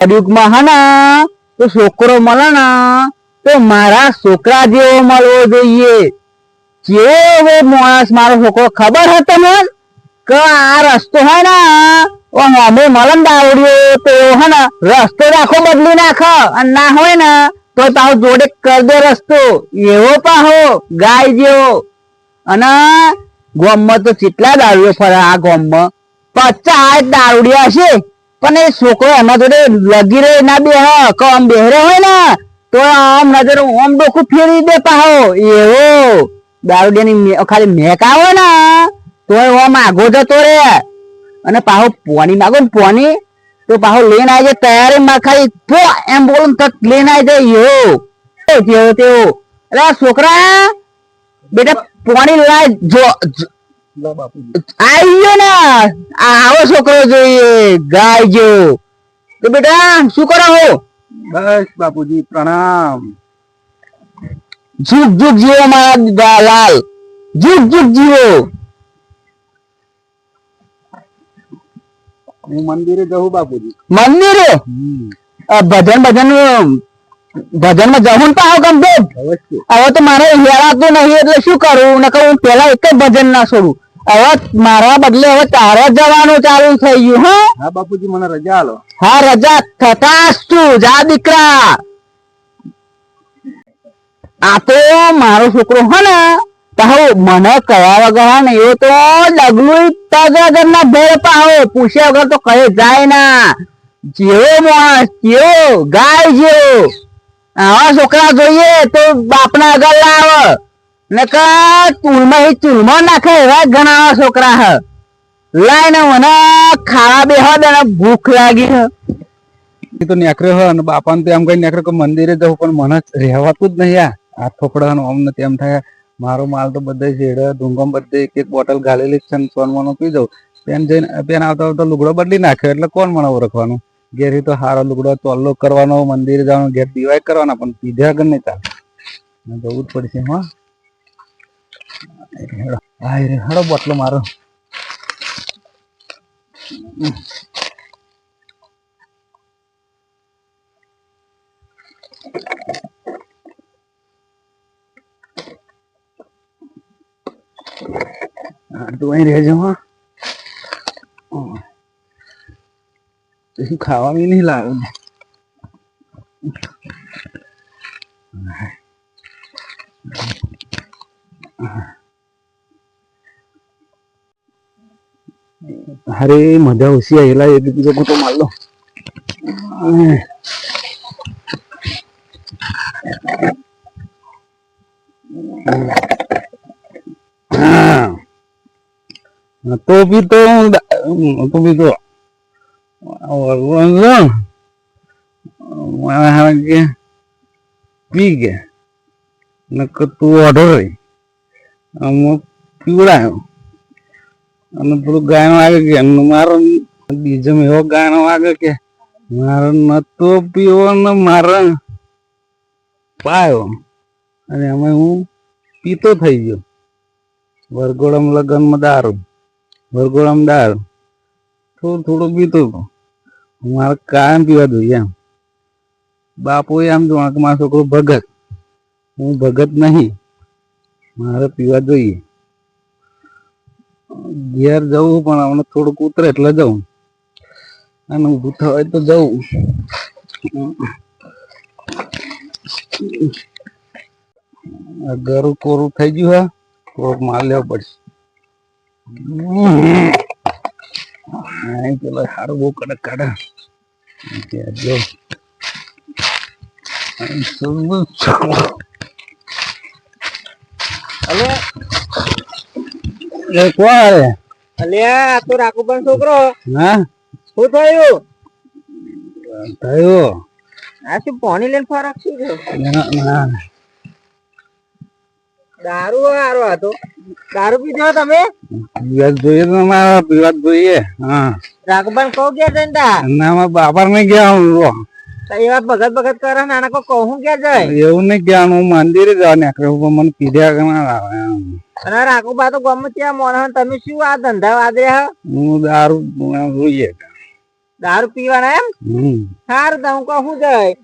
કળિયુગમાં હના, તો છોકરો મળે ને તો મારા છોકરા જેવો મળવો જોઈએ. કેવો માણસ મારો છોકરો, ખબર હે તમને કે આ રસ્તો હોય ને અમે મલન ને તો હે ને, રસ્તો રાખો, બદલી નાખો. અને ના હોય ને, તો તાવ જોડે કર દે રસ્તો. એવો પાહો ગાય જેવો. અને ગોમમાં તો કેટલા દારૂઓ ફરે આ ગોમમાં? પચાસ દારૂડિયા છે પણ એ છોકરો એમાં જોડે લગી રહે, ના બે, હા આમ બેહરે હોય ને, તો આમ નજર ઓમ ડોકું ફેરવી દે પાહો. એવો, દારૂડિયાની ખાલી મેક આવે ને તો ઓમ આગો જતો રે અને પાહો પોની માગો ને પોની, તો પાહો લઈને આવી જાય, તૈયારી માં ખાલી પો, એમ બોલું લઈને આવી જાય એવો તેવો તેવો આ છોકરા, બેટા પોણી લાય જો જો- આપી બાપુજી આઈ ને! આવો છોકરો જોઈએ. ગાયજો. તો બેટા શું કરો હો? બસ બાપુજી પ્રણામ. જુગ જુગ જીવો મારા લાલ. જુગ જુગ જીવો. હું મંદિરે જવું બાપુજી. મંદિરે? ભજન ભજન ભજનમાં જવું પાવ કમ્પ્લીટ હવે તો મારે હેરાતું નહીં એટલે શું કરું? નકર હું પેલા એક જ ભજન ના છોડું. હવે મારા બદલે હવે તારે જવાનું ચાલુ થઈ ગયું હા. હા બાપુજી મને રજા આલો. હા રજા થતા તું જા દીકરા. આ તો મારો છોકરો હો ને. પાહો મને કયા વગર ને એ તો ડગલું તગર ના ભેળ પાહો પૂછ્યા વગર તો કહે જાય ના. જેવો માણસ જેવો ગાય જેવો. આવા છોકરા જોઈએ તો બાપના આગળ લાવ. નકર ચૂલમાં એ ચૂલમાં નાખે એવા ઘણા છોકરા હ. લાઈને મને ખાવા બે દે ને ભૂખ લાગી હે. એ તો નેકર્યો હ અને બાપાને તો એમ કઈ નેકર્યો કે મંદિરે જવું, પણ મને રહેવાતું જ નહીં આ. હાથ થોપડાનું આમ ને તેમ થાય. મારો માલ તો બધે શેડે ધૂંગમ બધે એક એક બોટલ ગાલેલી છે સોનમાનો પી જાઉં. પેન જઈને, પેન આવતા આવતા લુગડો બદલી નાખ્યો એટલે કોણ મને ઓળખવાનું? ઘેર તો હારો લુગડો તોલ્લો કરવાનો, મંદિરે જવાનો, ઘેર દિવાય કરવાના, પણ પીધા વગર નહીં ચાલે. જવું જ પડશે, હા. હેડો હાય રે હેડો બોટલો મારો હા તું અહીં રહેજો હા પછી ખાવા બી નહીં લાવે અરે મજા ઓછી આવેલા એક બીજો ગોતો માર લો હા તો બી તો તો બી તો કે પી ગયા નકર તું ઓઢો રહી અમુક પીવડાયો અને પેલું ગાયનો વાગે કે મારો બીજો એવો ગાયનો વાગે કે મારો નતો પીવો ને મારો પાયો. અને એમાં હું પીતો થઈ ગયો. વરઘોડમ લગ્નમાં દારૂ, વરઘોડમ દારૂ થોડું થોડું પીતો હતો મારે કાયમ પીવા જોઈએ એમ. બાપુ એમ જોવા કે મારો છોકરો ભગત. હું ભગત નહીં. મારે પીવા જોઈએ. ઘેર જવું પણ હમણાં થોડુંક ઉતરે એટલે જવું અને ઊભું થવાય તો જવું ગરું કોરું થઈ ગયું હે. થોડોક માલ લેવો પડશે. પેલો સારું બહુ કડક કાઢે. એ કોણ અલ્યા આ તો રાખુબન છોકરો. હા? શું થયું? થયું? આ શું પાણી લઈને ફરક શું થયો? ના ના. દારૂ આરો હતો. દારૂ પીધો તમે? પીવા જ જોઈએ તો મારા પીવા જોઈએ. હા. રાખુબન કહો ગયા જંડા ના બાપા ને ગયા હું એવા ભગત ભગત કરે નાના કો કહું ક્યાં જાય? એવું નહીં ગયા હું મંદિરે જવા નીકળ્યો પણ મને પીધ્યા કે ના આવે. અને રાખુબા તો ગમે ત્યાં મોણ તમે શું આ ધંધા વાદે હા? હું દારૂ જોઈએ દારૂ પીવાના એમ? સારું તો હું કહું જાય.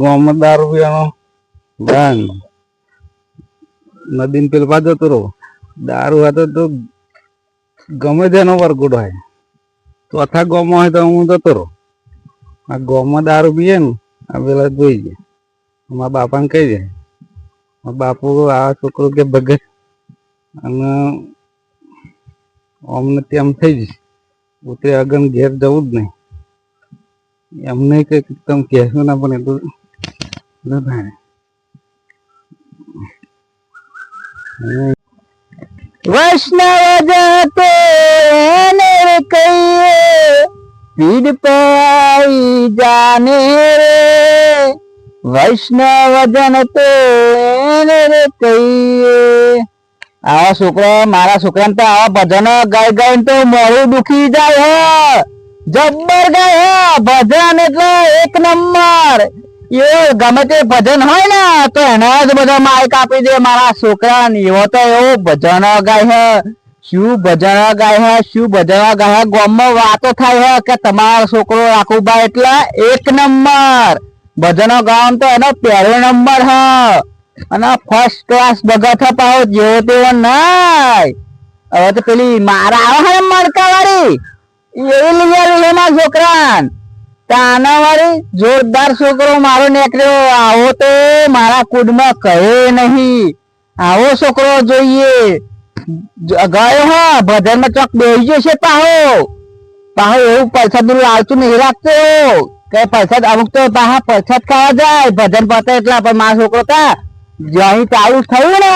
ગામમાં દારૂ પીવાનો બાન નદીન પેલ પા તો દારૂ હતો તો ગમે તેનો વરગુડ હોય. ચોથા ગામમાં હોય તો હું જતો રહો. આ ગોમાં દારૂ પીએ ને, આ પેલા જોઈ જાય મારા બાપાને કહી જાય બાપુ આ છોકરો કે ભગત. અને અમને તેમ થઈ જશે. ઉતરે અગન ઘેર જવું જ નહીં. એમને કંઈક તમે કહેશો ના, પણ એટલું ન થાય. વૈષ્ણવ જતો એને રે કહીએ પીડ પાઈ જાને રે વૈષ્ણવ જન તો એને રે કહીએ આવા છોકરા મારા છોકરાને તો આવા ભજનો ગાઈ ગાઈને તો મોડું દુખી જાય હે જબ્બર ગાય હે ભજન એટલે એક નંબર એ ગમે તે ભજન હોય ને, તો એને જ બધા માઇક આપી દે. મારા છોકરા ને એવો તો એવો ભજન ગાય હે. શું ભજન ગાય હે? શું ભજન ગાય હે? ગામમાં વાતો થાય હે કે તમારો છોકરો રાખુભાઈ એટલે એક નંબર. ભજનો ગામ તો એનો પહેલો નંબર હે. અને ફર્સ્ટ ક્લાસ બગત હે પાહો, જેવો તેવો નાય હવે તો પેલી મારા આવે હે મડકા વાળી એવી લઈ આવી એના છોકરા જોરદાર છોકરો મારો નીકળ્યો. આવો તો મારા કુડમાં કહે નહીં. આવો છોકરો જોઈએ. ગયો હા ભજનમાં ચોક બેસી જશે પાહો. પાહો, એવું પરસાદ લાવતું નહીં રાખતો. કે પરસાદ અમુક તો પાહા પરસાદ ખાવા જાય. ભજન પતે એટલા પણ મારો છોકરો તા, જ્યાં ચાલુ થયું ને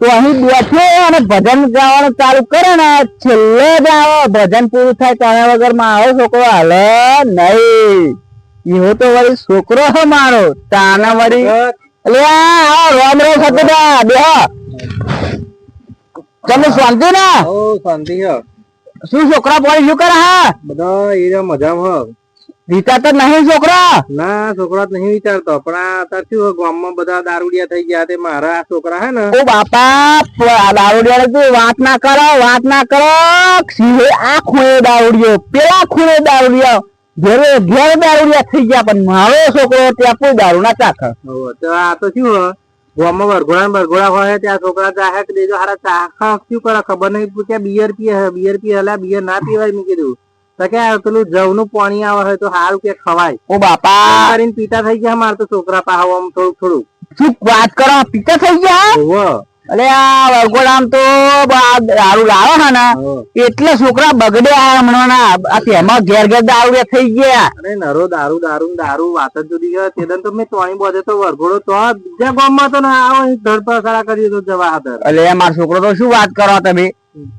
તો અહીં બેઠો અને ભજન ગાવાનું ચાલુ કરે ને છેલ્લે જ આવો. ભજન પૂરું થાય ત્યાં વગર મારો છોકરો. હાલે નહીં. એવો તો વળી છોકરો હે મારો. તાના વળી. એટલે આવો રોમ રોમ થતું બેહો. તમે શાંતિ ને? ઓ શાંતિ હ શું છોકરા પોળી શું કરે હા? બધા એ મજામાં. રીતા તો નહીં છોકરા. ના છોકરા નહીં વિચારતો. પણ આ અત્યારે શું ગામમાં બધા દારૂડિયા થઈ ગયા તે મારા છોકરા હે ને. ઓ બાપા દારૂડિયા તું વાત ના કરો વાત ના કરો? સિંહ આ ખૂણે દારૂડિયો પેલા ખૂણે દારૂડિયો. ઘેરે ઘેર દારૂડિયા થઈ ગયા પણ મારો છોકરો ત્યાં કોઈ દારૂ ના ચાખે. તો આ તો શું ગામમાં વરઘોડા વરઘોડા હોય ત્યાં છોકરા ચાહે કે દેજો હારા ચાખા શું કરે ખબર નહીં પૂછ્યા બિયર પીએ બિયર પીએ હલા બિયર ના પીવાય મેં કીધું. તો કે પેલું જવનું પાણી આવે હોય તો હાલ કે ખવાય. ઓ બાપા. કરીને પીતા થઈ ગયા મારે તો છોકરા પાહો આમ થોડું થોડું શું વાત કરો? પીતા થઈ ગયા? અરે આ વરગોડામ તો દારૂ લાવે છે ને. એટલે છોકરા બગડ્યા હમણાં ના. આ તેમાં ઘેર ઘેર દારૂ થઈ ગયા. અરે નરો દારૂ દારૂ દારૂ વાત જ જુદી ગયા તે દાડે તો મેં તોણી બોધે તો વરઘોડો તો બીજા ગામમાં તો ના આવો ધરપકડા કરી તો જવા હતા એટલે મારો છોકરો તો શું વાત કરો તમે?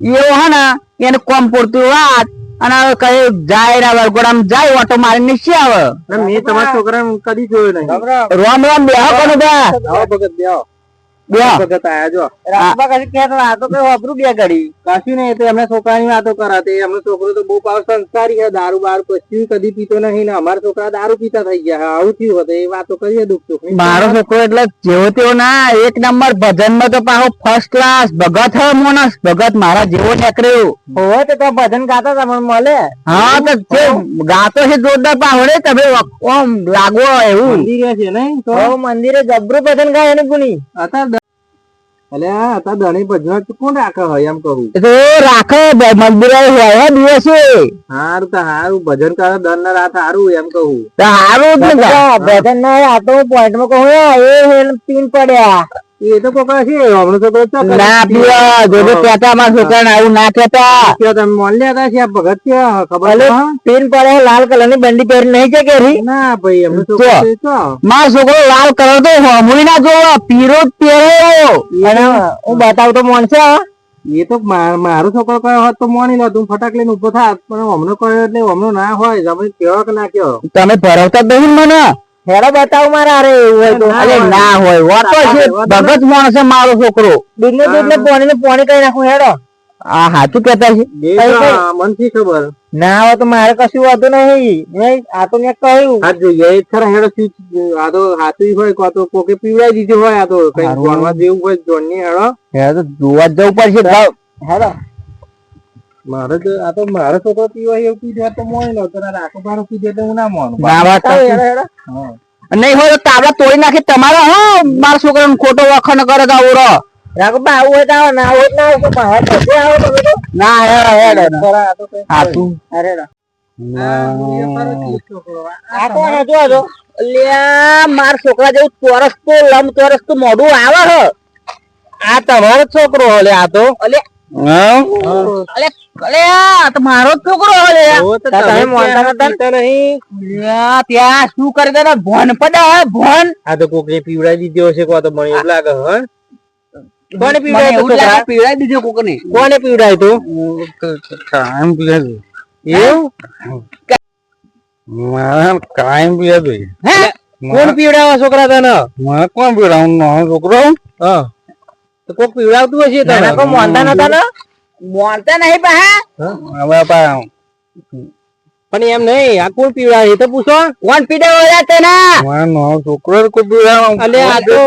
એવો હે ને એને કોમ પૂરતું વાત. અને હવે કઈ જાય ના વરગોડામ જાય ઓટો મારીને નીચે આવે. મેં તમારા છોકરાને કદી જોયો નહીં. રોમ રામ બેહો કોને બે આવો ભગત બેહો. બેહો ભગત આયા જો. રાતમાં કશું કહેતો આ તો કઈ વાપરું બે ઘડી. કશું નહીં તો એમને છોકરાની વાતો કરા એમનો છોકરો તો બહુ પાવ સંસ્કારી છે દારૂ બાર કશું કદી પીતો નહીં ને અમારા છોકરા દારૂ પીતા થઈ ગયા આવું થયું હતું એ વાતો કરીએ દુઃખ સુખ મારો છોકરો એટલે જેવો તેવો ના એક નંબર ભજનમાં તો પાછો ફર્સ્ટ ક્લાસ ભગત હે મોનસ ભગત મારા જેવો નીકળ્યો. હોય તો તો ભજન ગાતા તમને મળે. હા તો ગાતો છે જોરદાર પાવડે તમે ઓમ લાગો એવું. મંદિરે છે નહીં તો? મંદિરે જબરું ભજન ગાય એને ગુની અત્યારે દ- આ ધણી ભજન કોણ રાખે હોય એમ કહું. એ તો રાખે મંદિરે હોય હે દિવસે. હારું તો હારું ભજન કરે દર ના રાત હારું એમ કહું. તો હારું ભજન ના આ તો પોઈન્ટમાં કહું એ પીન પડ્યા. એ તો કોકા છે હમણાં તો કોઈ ના પીવા જોજો કહેતા મારા છોકરાને આવું ના કહેતા. ક્યાં તમે મોન લેતા છે ભગત ક્યાં ખબર ભલે છે? લાલ કલરની બંડી પહેરી નહીં છે કેરી ના ભાઈ એમનો છોકરો તો. મારો છોકરો લાલ કલર તો હમુઈ ના જોવો પીરો જ પહેર્યો અને હું બતાવું તો મોનસે એ તો મારો છોકરો કયો હોત તો મોની લો તું ફટાક લઈને ઊભો થાત. પણ હમણો કયો એટલે હમણાં ના હોય તમે કયો કે ના કયો? તમે ભરાવતા જ નહીં મને. હેડો બતાવું મારા અરે એવું હોય તો. ના અરે હોય. ના હોય. વાતો છે ભગત માણસ છે મારો છોકરો. દૂધ ને દૂધ ને પોણી ને પાણી કઈ નાખું હેડો. આ સાચું કેતા છે? એ કઈ તો કઈ? મનથી ખબર? ના હોય તો મારે કશું વાંધો નહીં. આ તો મેં કહ્યું. હા જોઈએ એ ખરા હેડો શું આ તો હાથું હોય કો તો કોકે પીવડાવી દીધું હોય આ તો કઈ જોણવા જેવું હોય જોણની હેડો. હે તો જોવા જવું પડશે હેડો. મારે તો આ તો મારો છોકરો પીવા એવું પીધો તો મોય નો તો રાખો બારો પીધે તો હું ના મોનું? ના વાત. નહીં હોય તો તાબલા તોડી નાખી તમારા હો મારા છોકરાનો ખોટો વખણ કરે તો આવું રહો રાખો આવું હોય તો આવો ના હેડ હેડ હા તું. અરે માર છોકરા જેવું ચોરસ તો લંબ ચોરસ તો. મોઢું આવે હ. આ તમારો છોકરો હલે આ તો. અલે તો મારો છોકરો ત્યાં શું કરી દે ભોન પડે ભોન આ તો કોક ને પીવડાવી દીધો હશે કો તો મને એવું લાગે હે? કોને? લાગે પીવડાવી દીધું કોકને. કોને પીવડાય તું? કાયમ પીવાતું એવું? મારા કાયમ પીવાતું હે? કોણ પીવડાવે છોકરા તને? મને કોણ પીવડાવું? છોકરો? હા. તો કોક પીવડાવતું હશે તને? કોઈ મોનતા નતા ને? મોનતા નહીં પા હવે પા પણ એમ નહીં આ કોણ પીવડાવે? એ તો પૂછો. કોણ પીડે ઓલા તેના? મારા છોકરો કો પીવડાવે અલે આ તો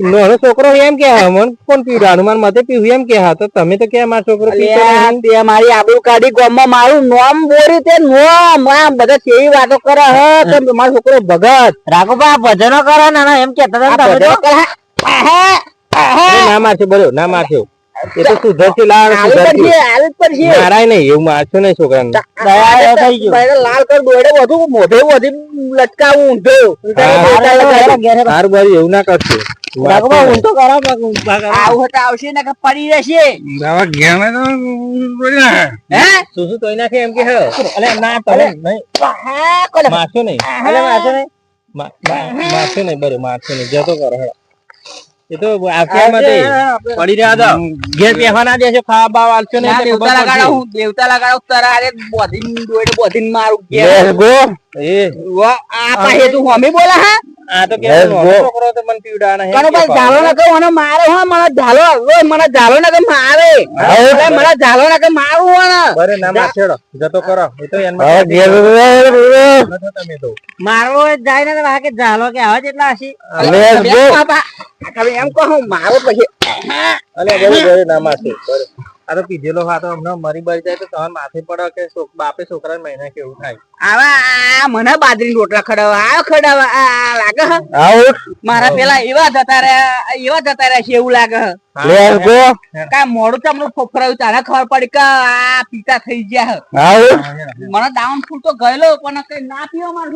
નાનો છોકરો એમ કે હા, મને કોણ પીવડાવવાનું મારા માથે પીવું એમ કે હા તો તમે તો કે મારો છોકરો પીતો તે મારી આબરૂ કાઢી ગામમાં મારું નોમ બોરી તે નોમ. આ બધા કેવી વાતો કરે હે તો મારો છોકરો ભગત. રાખો બા ભજનો કરો ને ના એમ કેતા તમે ભજનો કરે હે. આહા, આહા. અરે ના મારશે બોલો ના મારશે. એ તો સુધરશે લાડ સુધરશે છે, પર છે. મારાય નહીં એવું મારશો નહીં છોકરાને. દયા થઈ ગયું. પહેલા લાલ કર દોડે બધું મોઢે બધી લટકાવું ઊંધો. સારું બારું એવું ના કરશે. આવું હોત આવશે ને કે પડી રહેશે હે? શું શું તોય નાખે એમ કે હે. અલે ના તમે નહીં. કોલે. મારશો નહીં. અલે મારશો નહીં. મારશો બરો મારશો નહીં. જતો કરો હેડો. એ તો પડી રહ્યા હતા ઘેર બેહવા ના દેશો ખાવા બાવા આલશો ને દેવતા લગાડો હું દેવતા લગાડો તારા હારે બોધીન દોડે બોધીન મારું ઘેર. Go. એ. વા, આ પાસે તું હોમી બોલા હા? આ તો કે. છોકરો તો મને હે. ઝાલો ના કહું અને મારે હો મને ઝાલો હવે મને ઝાલો ના કે મારે? હવે મને ઝાલો ના કે મારું હો ને? બરે ના માર છેડો. જતો કરો. એ તો તમે તો. મારો જાય ને વાકે ઝાલો કે આવા જેટલા. તમે એમ કહો મારો પછી. અલે બરે બરે ના મારશે બરે. આ તો પીધેલો હા તો હમણાં મરી બરી જાય તો તમારે માથે પડે કે બાપે છોકરા મહિના કેવું થાય? આવા આ મને બાજરી રોટલા ખડાવા આ ખડાવા આ આ લાગે હ? આવો મારા પેલા એવા જતા રહ્યા એવા જતા રહ્યા છે એવું લાગે લે ગો કા મોડું તમને ફોફરાયું તારે ખબર પડી કે આ પીતા થઈ ગયા હ. આવો મને ડાઉન ફૂલ તો ગયેલો પણ કઈ ના પીવા મારો